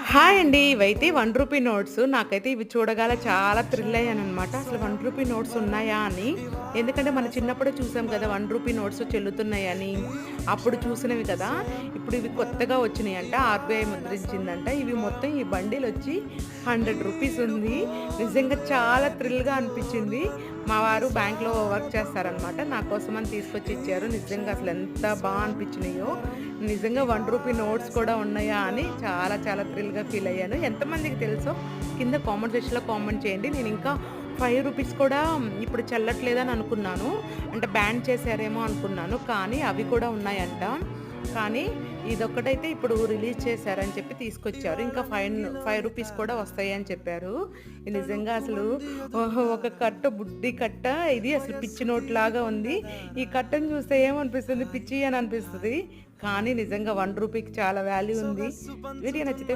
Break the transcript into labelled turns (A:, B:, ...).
A: Hi అండి ఇవైతే one rupee notes. నాకైతే ఇవి చూడగాల చాలా థ్రిల్ అయ్యాను అనమాట అసలు వన్ రూపీ నోట్స్ ఉన్నాయా అని. ఎందుకంటే మన చిన్నప్పుడు చూసాం కదా వన్ రూపీ నోట్స్ చెల్లుతున్నాయని. అప్పుడు చూసినవి కదా. ఇప్పుడు ఇవి కొత్తగా వచ్చినాయి అంట ఆర్బీఐ ముద్రించిందంట. ఇవి మొత్తం ఈ బండిలు వచ్చి హండ్రెడ్ రూపీస్ ఉంది. నిజంగా చాలా థ్రిల్గా అనిపించింది. మా వారు బ్యాంక్లో వర్క్ చేస్తారనమాట నా కోసం అని తీసుకొచ్చి ఇచ్చారు. నిజంగా అసలు ఎంత బాగా అనిపించినాయో. నిజంగా వన్ రూపీ నోట్స్ కూడా ఉన్నాయా అని చాలా చాలా థ్రిల్గా ఫీల్ అయ్యాను. ఎంతమందికి తెలుసో కింద కామెంట్ సెక్షన్లో కామెంట్ చేయండి. నేను ఇంకా ఫైవ్ రూపీస్ కూడా ఇప్పుడు చల్లట్లేదని అనుకున్నాను. అంటే బ్యాన్ చేశారేమో అనుకున్నాను. కానీ అవి కూడా ఉన్నాయంట. కానీ ఇదొక్కటైతే ఇప్పుడు రిలీజ్ చేశారని చెప్పి తీసుకొచ్చారు. ఇంకా ఫైవ్ ఫైవ్ రూపీస్ కూడా వస్తాయి అని చెప్పారు. నిజంగా అసలు ఒక కట్ట బుడ్డి కట్ట ఇది అసలు పిచ్చి నోట్ లాగా ఉంది. ఈ కట్టను చూస్తే ఏమనిపిస్తుంది? పిచ్చి అని అనిపిస్తుంది. కానీ నిజంగా వన్ రూపీకి చాలా వాల్యూ ఉంది. వీడియో నచ్చితే